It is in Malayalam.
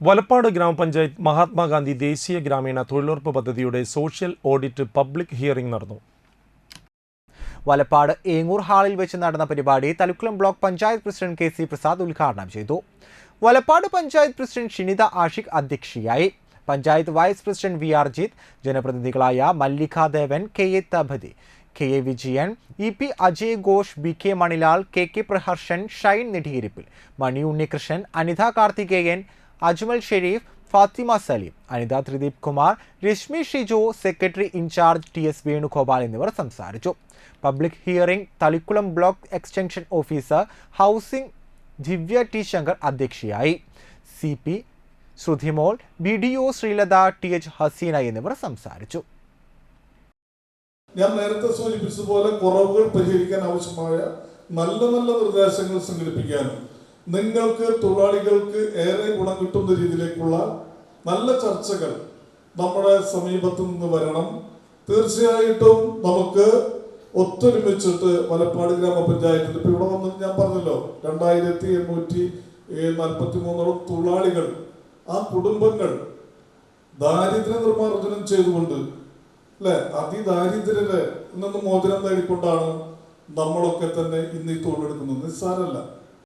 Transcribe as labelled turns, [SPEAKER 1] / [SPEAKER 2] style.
[SPEAKER 1] വലപ്പാട് ഗ്രാമപഞ്ചായത്ത് മഹാത്മാഗാന്ധി ദേശീയ ഗ്രാമീണ തൊഴിലുറപ്പ് പദ്ധതിയുടെ സോഷ്യൽ ഓഡിറ്റ് പബ്ലിക് ഹിയറിംഗ് നടന്നു.
[SPEAKER 2] വലപ്പാട് ഏങ്ങൂർ ഹാളിൽ വെച്ച് നടന്ന പരിപാടി Thalukkulam block panchayat president K C Prasad ഉദ്ഘാടനം ചെയ്തു. വലപ്പാട് പഞ്ചായത്ത് പ്രസിഡന്റ് ഷിനിത ആഷിഖ് അധ്യക്ഷയായി. Panchayat vice president V R Jith ജനപ്രതിനിധികളായ Mallika Devan K A Thapathi K A Vijayan E P Ajay Ghosh B K Manilal K K Praharshan Shine Nediyirippil Mani Unnikrishnan Anitha Karthikeyan Ajmal Sharif Fathima Saleem Anitha Thrideep Kumar Reshmi Shiju secretary in charge T S Venugopal എന്നിവർ സംസാരിച്ചു. Public hearing Thalikkulam block extension officer housing Divya T Shankar അധ്യക്ഷയായി. C P Sruthimol B D O Sreelatha T H Haseena എന്നിവർ സംസാരിച്ചു.
[SPEAKER 3] ഞാൻ നേരത്തെ സൂചിപ്പിച്ചതുപോലെ കുറവുകൾ പരിഹരിക്കാൻ ആവശ്യമായ നല്ല നല്ല നിർദ്ദേശങ്ങൾ സംഘടിപ്പിക്കാനും നിങ്ങൾക്ക് തൊഴിലാളികൾക്ക് ഏറെ ഗുണം കിട്ടുന്ന രീതിയിലേക്കുള്ള നല്ല ചർച്ചകൾ നമ്മുടെ സമീപത്ത് നിന്ന് വരണം. തീർച്ചയായിട്ടും നമുക്ക് ഒത്തൊരുമിച്ചിട്ട് വലപ്പാട് ഗ്രാമപഞ്ചായത്തിൽ ഇപ്പൊ ഇവിടെ വന്ന് ഞാൻ പറഞ്ഞല്ലോ രണ്ടായിരത്തി എണ്ണൂറ്റി നാൽപ്പത്തി മൂന്നോളം തൊഴിലാളികൾ ആ കുടുംബങ്ങൾ ദാരിദ്ര്യ നിർമ്മാർജനം ചെയ്തുകൊണ്ട് അല്ലെ? അതിദാരിദ്ര്യരെ നിന്ന് മോചനം നേടിക്കൊണ്ടാണ് നമ്മളൊക്കെ തന്നെ ഇന്ന് ഈ തൊഴിലെടുക്കുന്നത്. നിസ്സാരല്ല